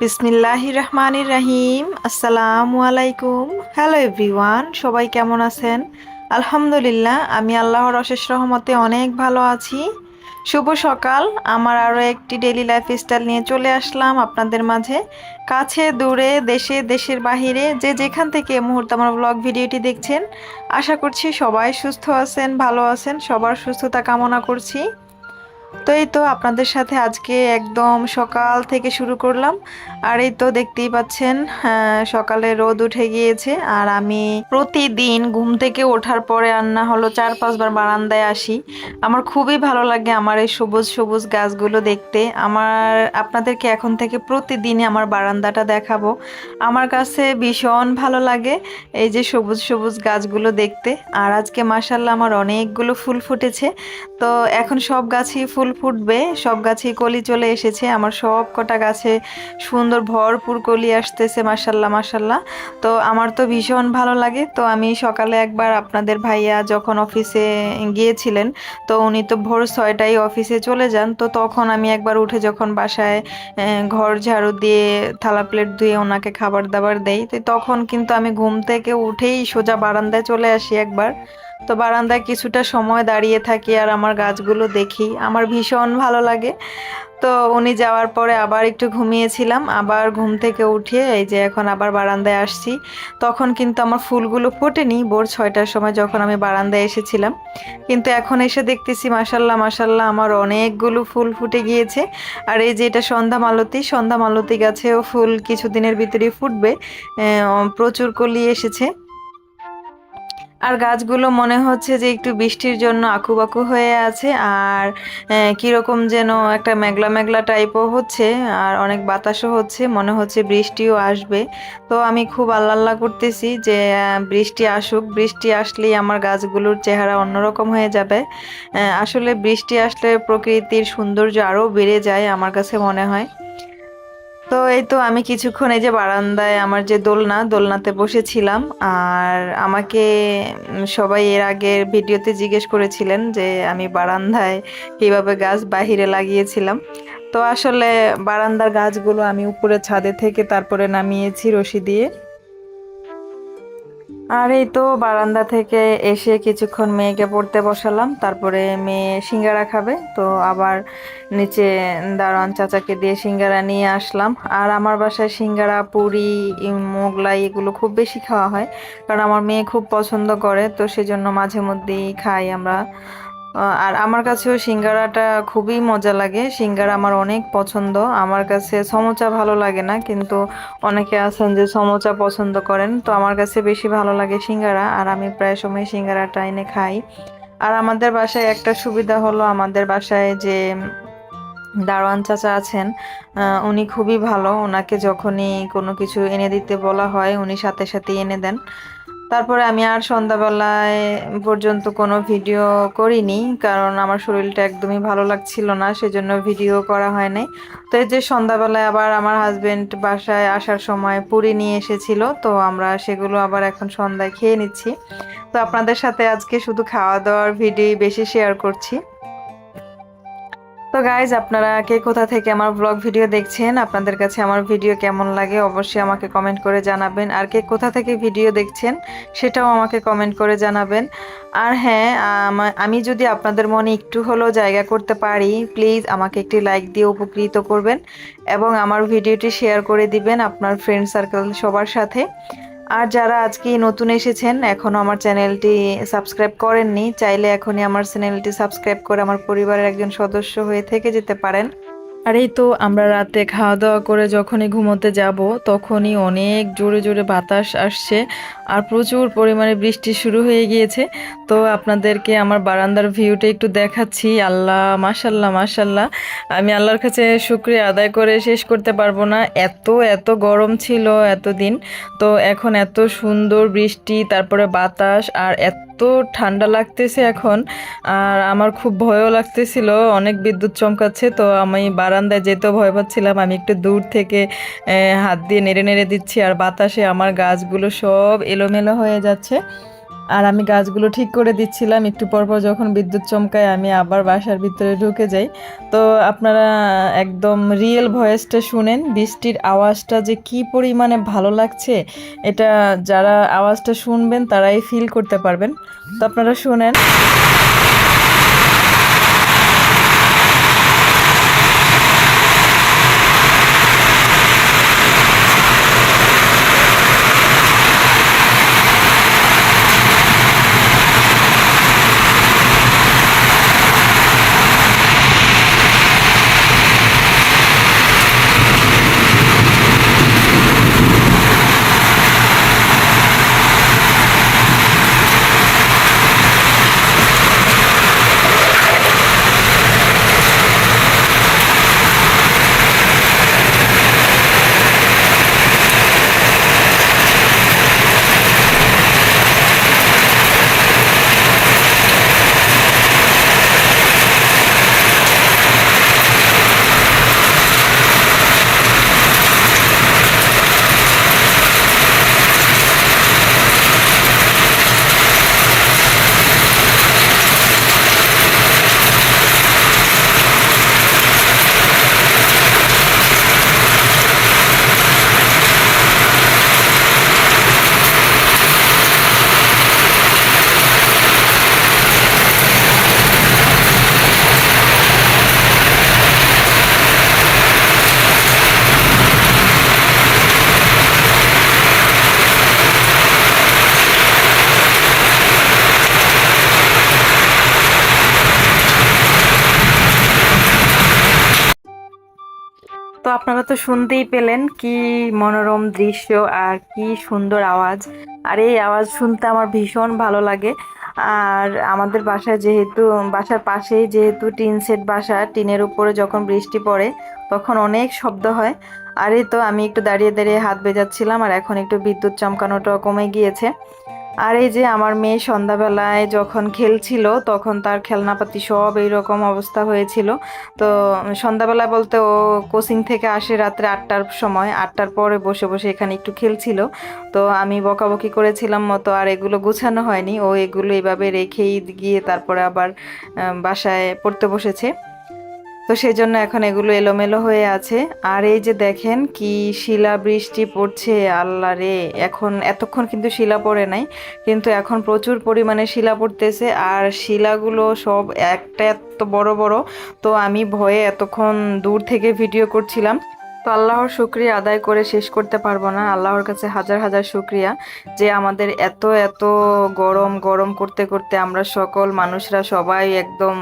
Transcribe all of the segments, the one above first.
বিসমিল্লাহ রহমানির রাহিম আসসালামু আলাইকুম হ্যালো এভরিওয়ান, সবাই কেমন আছেন? আলহামদুলিল্লাহ, আমি আল্লাহর অশেষ রহমতে অনেক ভালো আছি। শুভ সকাল, আমার আরও একটি ডেলি লাইফ স্টাইল নিয়ে চলে আসলাম আপনাদের মাঝে। কাছে, দূরে, দেশে, দেশের বাহিরে, যে যেখান থেকে মুহূর্তে আমার ব্লগ ভিডিওটি দেখছেন, আশা করছি সবাই সুস্থ আছেন, ভালো আছেন, সবার সুস্থতা কামনা করছি। তো এই তো আপনাদের সাথে আজকে একদম সকাল থেকে শুরু করলাম। আর এই তো দেখতেই পাচ্ছেন আহ, সকালে রোদ উঠে গিয়েছে আর আমি প্রতিদিন ঘুম থেকে ওঠার পরে আর না হলো চার পাঁচবার বারান্দায় আসি। আমার খুবই ভালো লাগে আমার এই সবুজ সবুজ গাছগুলো দেখতে। আমার আপনাদেরকে এখন থেকে প্রতিদিনই আমার বারান্দাটা দেখাবো। আমার কাছে ভীষণ ভালো লাগে এই যে সবুজ সবুজ গাছগুলো দেখতে আর আজকে মাসাল্লাহ আমার অনেকগুলো ফুল ফুটেছে। তো এখন সব গাছই ফুল ফুটবে সব গাছেই কলি চলে এসেছে আমার সব কটা গাছে সুন্দর ভরপুর কলি আসতেছে মাসাল্লাহ মাসাল্লাহ তো আমার তো ভীষণ ভালো লাগে। তো আমি সকালে একবার আপনাদের ভাইয়া যখন অফিসে গিয়েছিলেন, তো উনি তো ভোর ছয়টায় অফিসে চলে যান। তো তখন আমি একবার উঠে যখন বাসায় ঘর ঝাড়ু দিয়ে থালা প্লেট ধুয়ে ওনাকে খাবার দাবার দেই, তো তখন কিন্তু আমি ঘুম থেকে উঠেই সোজা বারান্দায় চলে আসি একবার। তো বারান্দায় কিছুটা সময় দাঁড়িয়ে থাকি আর আমার গাছগুলো দেখি। আমার ভীষণ ভালো লাগে। তো উনি যাওয়ার পরে আবার একটু ঘুমিয়েছিলাম, আবার ঘুম থেকে উঠে এই যে এখন আবার বারান্দায় আসছি। তখন কিন্তু আমার ফুলগুলো ফোটেনি, ভোর ছয়টার সময় যখন আমি বারান্দায় এসেছিলাম। কিন্তু এখন এসে দেখতেছি মাসাল্লাহ মাসাল্লাহ আমার অনেকগুলো ফুল ফুটে গিয়েছে। আর এই যে এটা সন্ধ্যা মালতী সন্ধ্যা মালতী গাছেও ফুল কিছুদিনের ভিতরেই ফুটবে। প্রচুর কলি এসেছে। আর গাছগুলো মনে হচ্ছে যে একটু বৃষ্টির জন্য আকুবাকু হয়ে আছে আর কীরকম যেন একটা মেঘলা মেঘলা টাইপও হচ্ছে আর অনেক বাতাসও হচ্ছে, মনে হচ্ছে বৃষ্টিও আসবে। তো আমি খুব আল্লাহ করতেছি যে বৃষ্টি আসুক, বৃষ্টি আসলেই আমার গাছগুলোর চেহারা অন্যরকম হয়ে যাবে। আসলে বৃষ্টি আসলে প্রকৃতির সৌন্দর্য আরও বেড়ে যায় আমার কাছে মনে হয়। তো এই তো আমি কিছুক্ষণ এই যে বারান্দায় আমার যে দোলনা, দোলনাতে বসেছিলাম। আর আমাকে সবাই এর আগের ভিডিওতে জিজ্ঞেস করেছিলেন যে আমি বারান্দায় কীভাবে গাছ বাহিরে লাগিয়েছিলাম। তো আসলে বারান্দার গাছগুলো আমি উপরে ছাদে থেকে তারপরে নামিয়েছি রশি দিয়ে। আর এই তো বারান্দা থেকে এসে কিছুক্ষণ মেয়েকে পড়তে বসালাম, তারপরে মেয়ে সিঙ্গারা খাবে, তো আবার নিচে দারোয়ান চাচাকে দিয়ে সিঙ্গারা নিয়ে আসলাম। আর আমার বাসায় সিঙ্গারা, পুরি মোগলাই এগুলো খুব বেশি খাওয়া হয়, কারণ আমার মেয়ে খুব পছন্দ করে, তো সেজন্য মাঝে মধ্যেই খাই আমরা। আর আমার কাছেও সিঙ্গারাটা খুবই মজা লাগে। সিঙ্গারা আমার অনেক পছন্দ। আমার কাছে সমোচা ভালো লাগে না, কিন্তু অনেকে আছেন যে সমোচা পছন্দ করেন। তো আমার কাছে বেশি ভালো লাগে সিঙ্গারা, আর আমি প্রায় সময় সিঙ্গারাটা এনে খাই। আর আমাদের বাসায় একটা সুবিধা হলো, আমাদের বাসায় যে দারোয়ান চাচা আছেন উনি খুবই ভালো। ওনাকে যখনই কোনো কিছু এনে দিতে বলা হয়, উনি সাথে সাথে এনে দেন। তারপরে আমি আর সন্ধ্যাবেলায় পর্যন্ত কোনো ভিডিও করিনি, কারণ আমার শরীরটা একদমই ভালো লাগছিল না, সেজন্য ভিডিও করা হয় নাই তো এই যে সন্ধ্যাবেলায় আবার আমার হাজব্যান্ড বাসায় আসার সময় পুরি নিয়ে এসেছিল, তো আমরা সেগুলো আবার এখন সন্ধ্যায় খেয়ে নিচ্ছি। তো আপনাদের সাথে আজকে শুধু খাওয়া দাওয়ার ভিডিও বেশি শেয়ার করছি। তো গাইজ আপনারা কে কোথা থেকে আমার ব্লগ ভিডিও দেখছেন, আপনাদের কাছে আমার ভিডিও কেমন লাগে অবশ্যই আমাকে কমেন্ট করে জানাবেন। আর কে কোথা থেকে ভিডিও দেখছেন, সেটাও আমাকে কমেন্ট করে জানাবেন। আর হ্যাঁ আমা- যদি আপনাদের মনে একটু হলেও জায়গা করতে পারি প্লিজ আমাকে একটি লাইক দিয়ে উপকৃত করবেন এবং আমার ভিডিওটি শেয়ার করে দিবেন আপনার ফ্রেন্ড সার্কেল সবার সাথে। আর যারা আজকে নতুন এসেছেন এখনও আমার চ্যানেলটি সাবস্ক্রাইব করেননি, চাইলে এখনই আমার চ্যানেলটি সাবস্ক্রাইব করে আমার পরিবারের একজন সদস্য হয়ে থেকে যেতে পারেন। আর এই তো আমরা রাতে খাওয়া দাওয়া করে যখনই ঘুমোতে যাব, তখনই অনেক জোরে জোরে বাতাস আসছে আর প্রচুর পরিমাণে বৃষ্টি শুরু হয়ে গিয়েছে। তো আপনাদেরকে আমার বারান্দার ভিউটা একটু দেখাচ্ছি। আল্লাহ, মাশাল্লাহ মাশাল্লাহ। আমি আল্লাহর কাছে শুক্রিয়া আদায় করে শেষ করতে পারব না। এত এত গরম ছিল এতদিন। তো এখন এত সুন্দর বৃষ্টি, তারপরে বাতাস আর এত ঠান্ডা লাগতেছে এখন, আর আমার খুব ভয়ও লাগতেছিল, অনেক বিদ্যুৎ চমকাচ্ছে, তো আমি বারান্দায় যেতেও ভয় পাচ্ছিলাম। আমি একটু দূর থেকে হাত দিয়ে নেড়ে নেড়ে দিচ্ছি, আর বাতাসে আমার গাছগুলো সব এলোমেলো হয়ে যাচ্ছে। আর আমি গাছগুলো ঠিক করে দিচ্ছিলাম। একটু পরপর পর যখন বিদ্যুৎ চমকায় আমি আবার বাসার ভিতরে ঢুকে যাই। তো আপনারা একদম রিয়েল ভয়েসটা শুনেন, বৃষ্টির আওয়াজটা যে কি পরিমাণে ভালো লাগছে, এটা যারা আওয়াজটা শুনবেন তারাই ফিল করতে পারবেন। তো আপনারা শুনেন। আপনারা তো শুনতেই পেলেন কি মনোরম দৃশ্য আর কি সুন্দর আওয়াজ। আর এই আওয়াজ শুনতে আমার ভীষণ ভালো লাগে। আর আমাদের বাসায় যেহেতু, বাসার পাশেই যেহেতু টিন সেট বাসা, টিনের উপরে যখন বৃষ্টি পড়ে তখন অনেক শব্দ হয়। আর এই তো আমি একটু দাঁড়িয়ে দাঁড়িয়ে হাত বেজাচ্ছিলাম আর এখন একটু বিদ্যুৎ চমকানোটা কমে গিয়েছে। আর এই যে আমার মেয়ে সন্ধ্যাবেলায় যখন খেলছিল, তখন তার খেলনাপাতি সব এইরকম অবস্থা হয়েছিল। তো সন্ধ্যাবেলা বলতে ও কোচিং থেকে আসে রাত্রে আটটার সময়, আটটার পরে বসে বসে এখানে একটু খেলছিল। তো আমি বকাবকি করেছিলাম মতো, আর এগুলো গুছানো হয়নি। ও এগুলো এভাবে রেখেই গিয়ে তারপরে আবার বাসায় পড়তে বসেছে। তো সেই জন্য এখন এগুলো এলোমেলো হয়ে আছে। আর এই যে দেখেন কি শিলা বৃষ্টি পড়ছে, আল্লাহ রে! এখন এতক্ষণ কিন্তু শিলা পড়ে নাই, কিন্তু এখন প্রচুর পরিমাণে শিলা পড়তেছে আর শিলাগুলো সব একটা এত বড় বড়, তো আমি ভয়ে এতক্ষণ দূর থেকে ভিডিও করছিলাম। তো আল্লাহর শুক্রিয়া আদায় করে শেষ করতে পারব না। আল্লাহর কাছে হাজার হাজার শুক্রিয়া যে আমাদের এত এত গরম গরম করতে করতে আমরা সকল মানুষরা সবাই একদম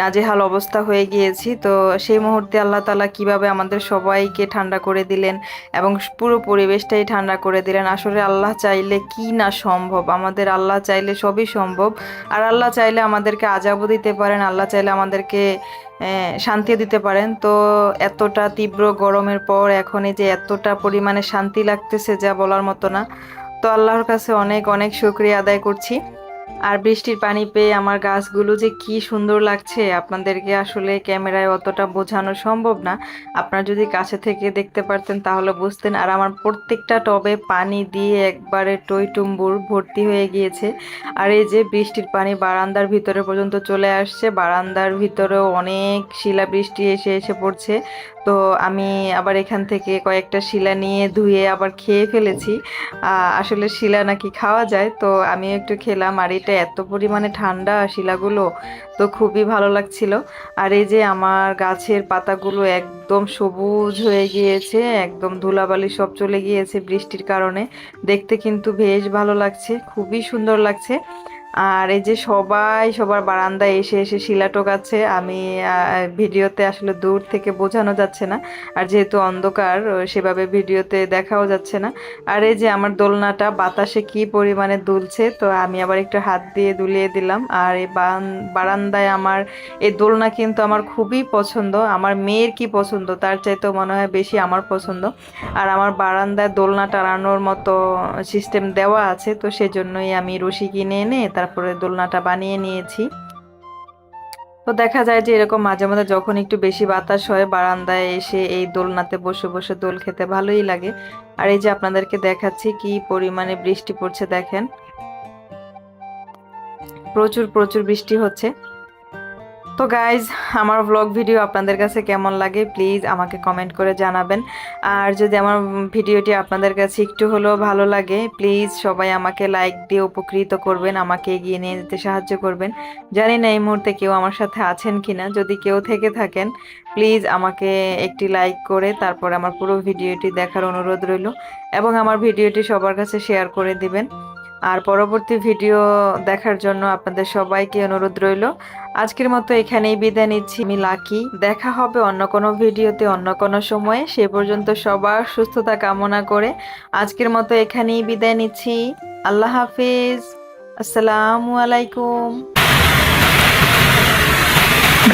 নাজেহাল অবস্থা হয়ে গিয়েছি। তো সেই মুহূর্তে আল্লাহ তালা কীভাবে আমাদের সবাইকে ঠান্ডা করে দিলেন এবং পুরো পরিবেশটাই ঠান্ডা করে দিলেন? আসলে আল্লাহ চাইলে কি না সম্ভব? আমাদের আল্লাহ চাইলে সবই সম্ভব। আর আল্লাহ চাইলে আমাদেরকে আজাবও দিতে পারেন, আল্লাহ চাইলে আমাদেরকে শান্তি দিতে পারেন। তো এতটা তীব্র গরমের পর এখন এই যে এতটা পরিমাণে শান্তি লাগতেছে যা বলার মতো না। তো আল্লাহর কাছে অনেক অনেক শুক্রিয়া আদায় করছি। আর বৃষ্টির পানি পেয়ে আমার গাছগুলো যে কি সুন্দর লাগছে। আপনাদেরকে আসলে ক্যামেরায় অতটা বোঝানো সম্ভব না। আপনারা যদি কাছে থেকে দেখতে পারতেন তাহলে বুঝতেন। আর আমার প্রত্যেকটা টবে পানি দিয়ে একবারে টইটুম্বুর ভর্তি হয়ে গিয়েছে। আর এই যে বৃষ্টির পানি বারান্দার ভিতরে পর্যন্ত চলে আসছে। বারান্দার ভিতরেও অনেক শিলা বৃষ্টি এসে এসে পড়ছে। তো আমি আবার এখান থেকে কয়েকটা শিলা নিয়ে ধুয়ে আবার খেয়ে ফেলেছি। আসলে শিলা নাকি খাওয়া যায়, তো আমি একটু খেলাম। আর এটা এত পরিমাণে ঠান্ডা শিলাগুলো, তো খুবই ভালো লাগছিল। আর এই যে আমার গাছের পাতাগুলো একদম সবুজ হয়ে গিয়েছে, একদম ধুলাবালি সব চলে গিয়েছে বৃষ্টির কারণে। দেখতে কিন্তু বেশ ভালো লাগছে, খুবই সুন্দর লাগছে। আর এই যে সবাই সবার বারান্দায় এসে এসে শিলা টোকাচ্ছে আমি ভিডিওতে আসলে দূর থেকে বোঝানো যাচ্ছে না। আর যেহেতু অন্ধকার সেভাবে ভিডিওতে দেখাও যাচ্ছে না। আর এই যে আমার দোলনাটা, বাতাসে কি পরিমাণে দুলছে, তো আমি আবার একটু হাত দিয়ে দুলিয়ে দিলাম। আর এই বারান্দায় আমার, এই দোলনা কিন্তু আমার খুবই পছন্দ। আমার মেয়ের কি পছন্দ, তার চাইতেও মনে হয় বেশি আমার পছন্দ। আর আমার বারান্দায় দোলনা টানানোর মতো সিস্টেম দেওয়া আছে, তো সেজন্যই আমি রশি কিনে এনে তারপরে দোলনাটা বানিয়ে নিয়েছি। তো দেখা যায় যে এরকম মাঝে মাঝে যখন একটু বেশি বাতাস হয়, বারান্দায় এসে এই দোলনাতে বসে বসে দোল খেতে ভালোই লাগে। আর এই যে আপনাদেরকে দেখাচ্ছি কি পরিমাণে বৃষ্টি পড়ছে, দেখেন। প্রচুর প্রচুর বৃষ্টি হচ্ছে। তো গাইজ আমার ব্লগ ভিডিও আপনাদের কাছে কেমন লাগে প্লিজ আমাকে কমেন্ট করে জানাবেন। আর যদি আমার ভিডিওটি আপনাদের কাছে একটু হলেও ভালো লাগে প্লিজ সবাই আমাকে লাইক দিয়ে উপকৃত করবেন, আমাকে এগিয়ে নিয়ে যেতে সাহায্য করবেন। জানি না এই মুহূর্তে কেউ আমার সাথে আছেন কিনা, যদি কেউ থেকে থাকেন প্লিজ আমাকে একটি লাইক করে, তারপর আমার পুরো ভিডিওটি দেখার অনুরোধ রইল। এবং আমার ভিডিওটি সবার কাছে শেয়ার করে দিবেন। আর পরবর্তী ভিডিও দেখার জন্য আপনাদের সবাইকে অনুরোধ রইল। আজকের মতো এখানেই বিদায় নিচ্ছি। আমি লাকি। দেখা হবে অন্য কোনো ভিডিওতে অন্য কোনো সময়ে। সে পর্যন্ত সবার সুস্থতা কামনা করে আজকের মতো এখানেই বিদায় নিচ্ছি। আল্লাহ হাফিজ। আসসালামু আলাইকুম।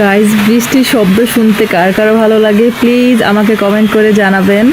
গাইস বৃষ্টির শব্দ শুনতে কার কার ভালো লাগে প্লিজ আমাকে কমেন্ট করে জানাবেন।